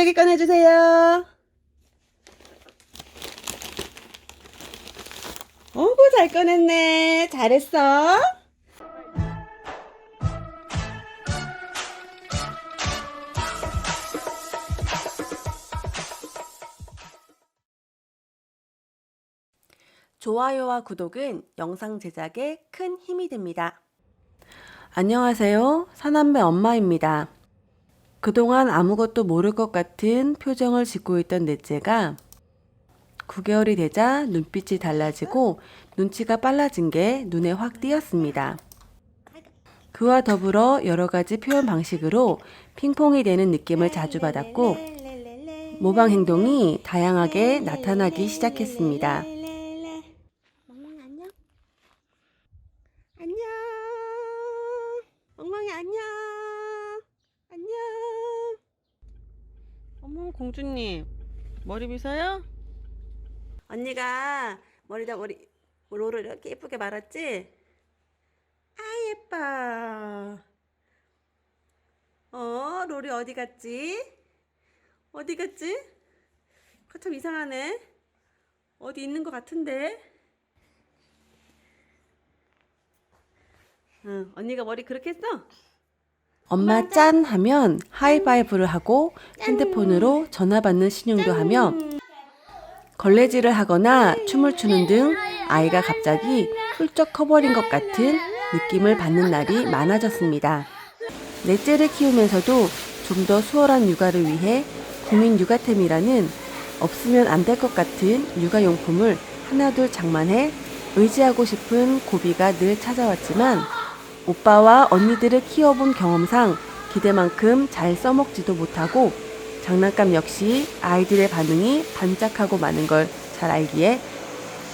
기저귀 꺼내주세요. 어구, 잘 꺼냈네. 잘했어. 좋아요와 구독은 영상 제작에 큰 힘이 됩니다. 안녕하세요. 사남매 엄마입니다. 그동안 아무것도 모를 것 같은 표정을 짓고 있던 넷째가 9개월이 되자 눈빛이 달라지고 눈치가 빨라진 게 눈에 확 띄었습니다. 그와 더불어 여러 가지 표현 방식으로 핑퐁이 되는 느낌을 자주 받았고 모방 행동이 다양하게 나타나기 시작했습니다. 멍멍이 안녕. 안녕. 멍멍이 안녕. 안녕. 어머 공주님 머리 빗어요? 언니가 머리다 머리 롤을 이렇게 예쁘게 말았지? 아 예뻐. 어 롤이 어디 갔지? 어디 갔지? 그거 참 이상하네. 어디 있는 것 같은데? 응, 언니가 머리 그렇게 했어? 엄마 짠 하면 하이파이브를 하고 핸드폰으로 전화 받는 신용도 하며 걸레질을 하거나 춤을 추는 등 아이가 갑자기 훌쩍 커버린 것 같은 느낌을 받는 날이 많아졌습니다. 넷째를 키우면서도 좀 더 수월한 육아를 위해 국민 육아템이라는 없으면 안 될 것 같은 육아용품을 하나둘 장만해 의지하고 싶은 고비가 늘 찾아왔지만 오빠와 언니들을 키워본 경험상 기대만큼 잘 써먹지도 못하고 장난감 역시 아이들의 반응이 반짝하고 많은 걸 잘 알기에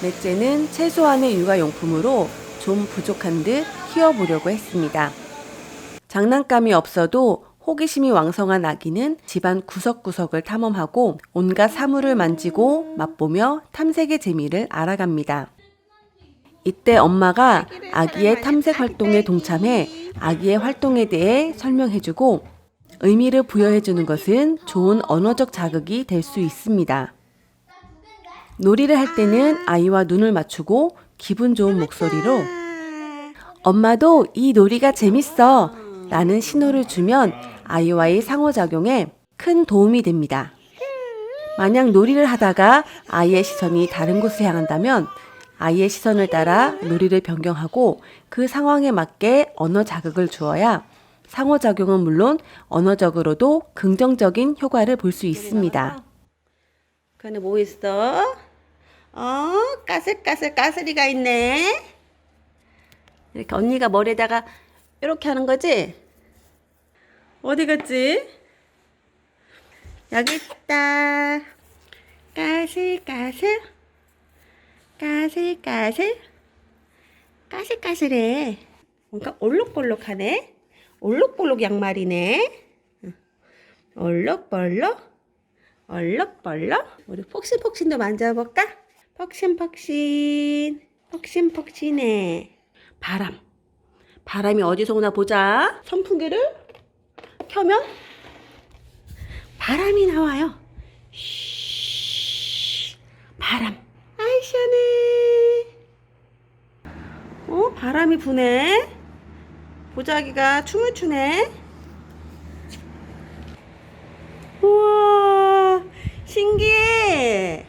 넷째는 최소한의 육아용품으로 좀 부족한 듯 키워보려고 했습니다. 장난감이 없어도 호기심이 왕성한 아기는 집안 구석구석을 탐험하고 온갖 사물을 만지고 맛보며 탐색의 재미를 알아갑니다. 이때 엄마가 아기의 탐색 활동에 동참해 아기의 활동에 대해 설명해주고 의미를 부여해주는 것은 좋은 언어적 자극이 될 수 있습니다. 놀이를 할 때는 아이와 눈을 맞추고 기분 좋은 목소리로 엄마도 이 놀이가 재밌어 라는 신호를 주면 아이와의 상호작용에 큰 도움이 됩니다. 만약 놀이를 하다가 아이의 시선이 다른 곳을 향한다면 아이의 시선을 따라 놀이를 변경하고 그 상황에 맞게 언어 자극을 주어야 상호작용은 물론 언어적으로도 긍정적인 효과를 볼 수 있습니다. 그 안에 뭐 있어? 어, 까슬까슬 까슬이가 있네. 이렇게 언니가 머리에다가 이렇게 하는 거지? 어디 갔지? 여기 있다. 까슬까슬. 까슬까슬. 까슬까슬해. 뭔가 올록볼록하네. 올록볼록 양말이네. 응. 올록볼록. 얼럭벌럭. 우리 폭신폭신도 만져볼까? 폭신폭신. 폭신폭신해. 바람. 바람이 어디서 오나 보자. 선풍기를 켜면 바람이 나와요. 쉬. 바람. 아이 시원해. 어? 바람이 부네. 보자기가 춤을 추네. 우와, 신기해.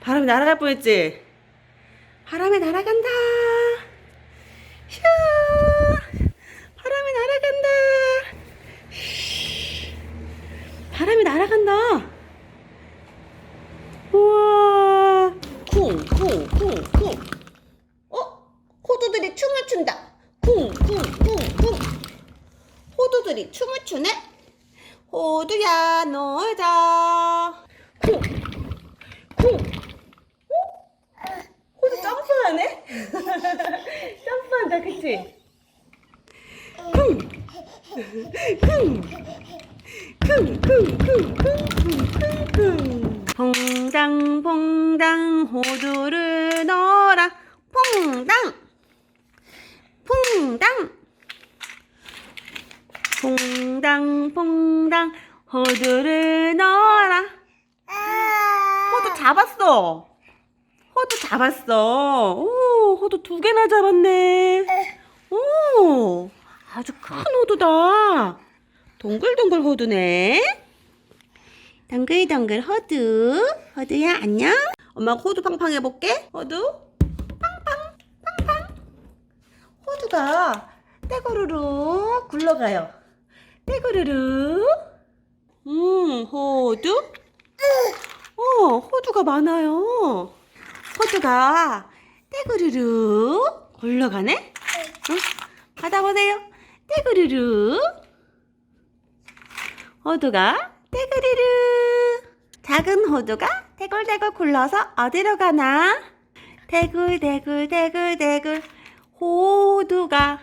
바람이 날아갈 뻔했지? 바람이 날아간다. 슈, 바람이 날아간다. 쉬, 바람이 날아간다. 우와, 쿵, 쿵, 쿵, 쿵. 어? 호두들이 춤을 춘다. 쿵, 쿵, 쿵, 쿵. 호두들이 춤을 추네? 호두야 놀자 쿵! 쿵! 어? 호두 점프하네? 그치? 쿵! 쿵! 쿵! 쿵! 쿵! 쿵! 쿵! 쿵! 퐁당 퐁당 호두를 넣어라 퐁당 퐁당 퐁당퐁당 호두를 넣어라. 호두 잡았어. 호두 잡았어. 오, 호두 두 개나 잡았네. 오, 아주 큰 호두다. 동글동글 호두네. 동글동글 호두. 호두야, 안녕. 엄마가 호두 팡팡 해볼게. 호두. 팡팡, 팡팡. 호두가 떼구르르 굴러가요. 떼구르르. 음, 호두. 어, 호두가 많아요. 호두가 떼구르르 굴러가네? 응? 받아보세요. 떼구르르. 호두가 떼구르르. 작은 호두가 대굴대굴 굴러서 어디로 가나? 대굴대굴 대굴대굴 호두가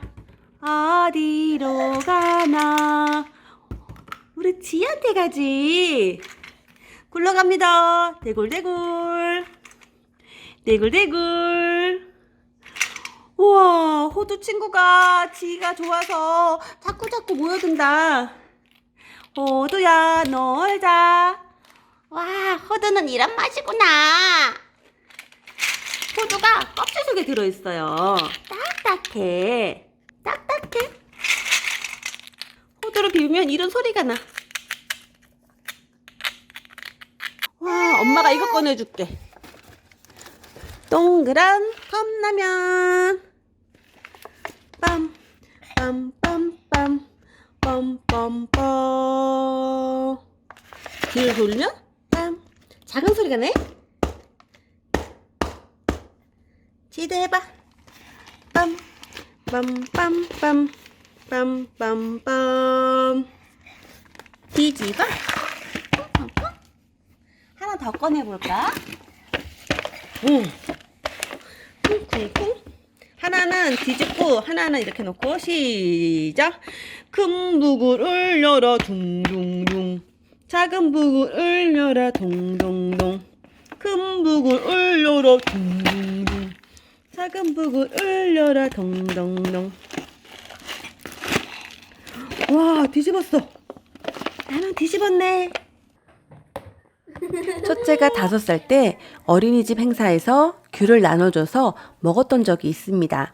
어디로 가나? 우리 지한테 가지. 굴러갑니다. 대굴대굴. 대굴대굴. 우와, 호두 친구가 지가 좋아서 자꾸자꾸 모여든다. 호두야, 놀자. 와, 호두는 이런 맛이구나. 호두가 껍질 속에 들어있어요. 딱딱해. 딱딱해. 호두를 비우면 이런 소리가 나. 와, 엄마가 이거 꺼내줄게. 동그란 컵라면. 빰, 빰, 빰, 빰, 빰, 빰, 빰. 귀를 돌리면 빰. 작은 소리가 내. 기대해봐. 빰, 빰, 빰, 빰, 빰, 빰, 빰. 뒤집어. 하나 더 꺼내볼까? 오. 쿵쿵쿵. 하나는 뒤집고 하나는 이렇게 놓고 시작. 큰 북을 울려라 둥둥둥. 작은 북을 울려라 동동동. 큰 북을 울려라 둥둥둥. 작은 북을 울려라 동동동. 와 뒤집었어. 나는 뒤집었네. 첫째가 다섯 살 때 어린이집 행사에서 귤을 나눠줘서 먹었던 적이 있습니다.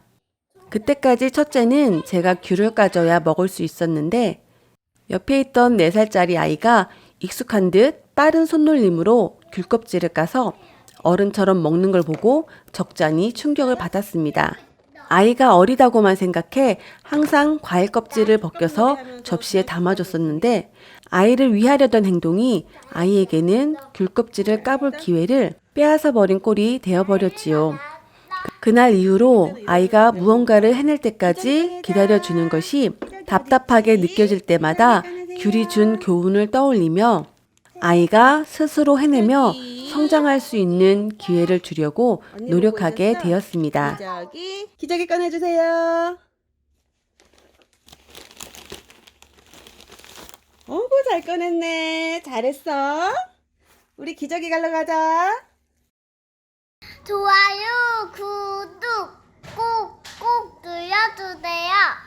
그때까지 첫째는 제가 귤을 까줘야 먹을 수 있었는데 옆에 있던 네살짜리 아이가 익숙한 듯 빠른 손놀림으로 귤 껍질을 까서 어른처럼 먹는 걸 보고 적잖이 충격을 받았습니다. 아이가 어리다고만 생각해 항상 과일 껍질을 벗겨서 접시에 담아줬었는데 아이를 위하려던 행동이 아이에게는 귤 껍질을 까볼 기회를 빼앗아 버린 꼴이 되어버렸지요. 그날 이후로 아이가 무언가를 해낼 때까지 기다려주는 것이 답답하게 느껴질 때마다 귤이 준 교훈을 떠올리며 아이가 스스로 해내며 성장할 수 있는 기회를 주려고 노력하게 되었습니다. 기저귀, 기저귀 꺼내주세요. 어구, 잘 꺼냈네. 잘했어. 우리 기저귀 갈러 가자. 좋아요, 구독 꼭 꼭 눌러주세요.